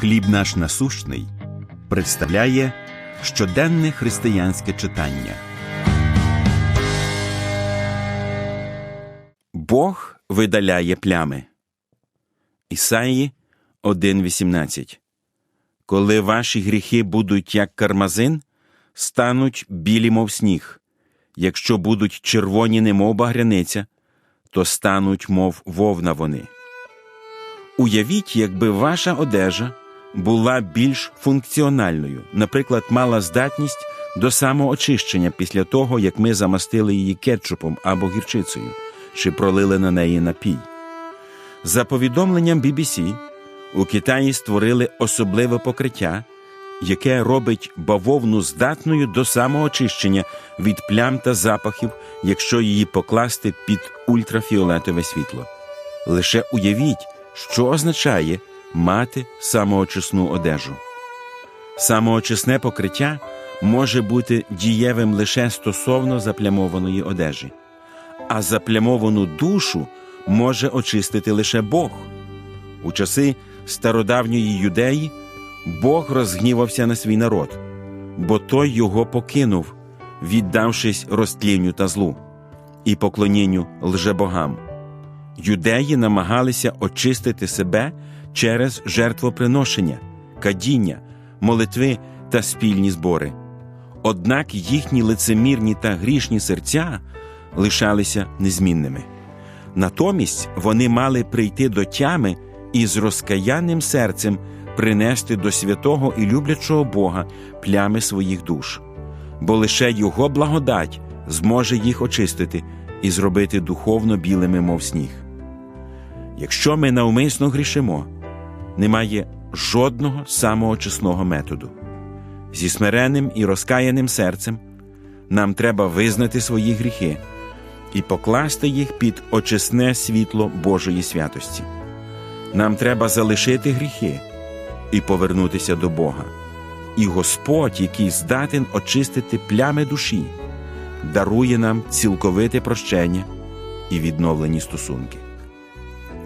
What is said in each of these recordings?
Хліб наш насущний представляє щоденне християнське читання. Бог видаляє плями. Ісаї 1.18 Коли ваші гріхи будуть як кармазин, стануть білі, мов сніг. Якщо будуть червоні, немов багряниця, то стануть, мов вовна вони. Уявіть, якби ваша одежа була більш функціональною, наприклад, мала здатність до самоочищення після того, як ми замастили її кетчупом або гірчицею, чи пролили на неї напій. За повідомленням BBC, у Китаї створили особливе покриття, яке робить бавовну здатною до самоочищення від плям та запахів, якщо її покласти під ультрафіолетове світло. Лише уявіть, що означає мати самоочисну одежу. Самоочисне покриття може бути дієвим лише стосовно заплямованої одежі, а заплямовану душу може очистити лише Бог. У часи стародавньої юдеї Бог розгнівався на свій народ, бо той його покинув, віддавшись розтлінню та злу і поклонінню лжебогам. Юдеї намагалися очистити себе через жертвоприношення, кадіння, молитви та спільні збори. Однак їхні лицемірні та грішні серця лишалися незмінними. Натомість вони мали прийти до тями і з розкаянним серцем принести до святого і люблячого Бога плями своїх душ, бо лише Його благодать зможе їх очистити і зробити духовно білими, мов сніг. Якщо ми навмисно грішимо, немає жодного самоочисного методу. Зі смиренним і розкаяним серцем нам треба визнати свої гріхи і покласти їх під очисне світло Божої святості. Нам треба залишити гріхи і повернутися до Бога. І Господь, який здатен очистити плями душі, дарує нам цілковите прощення і відновлені стосунки.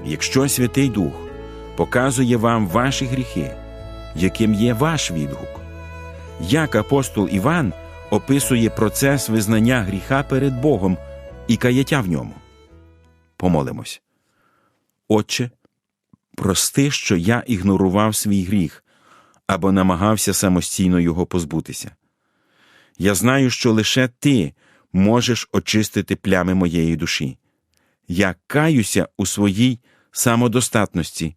Якщо Святий Дух показує вам ваші гріхи, яким є ваш відгук, як апостол Іван описує процес визнання гріха перед Богом і каяття в ньому. Помолимось. Отче, прости, що я ігнорував свій гріх або намагався самостійно його позбутися. Я знаю, що лише ти можеш очистити плями моєї душі. Я каюся у своїй самодостатності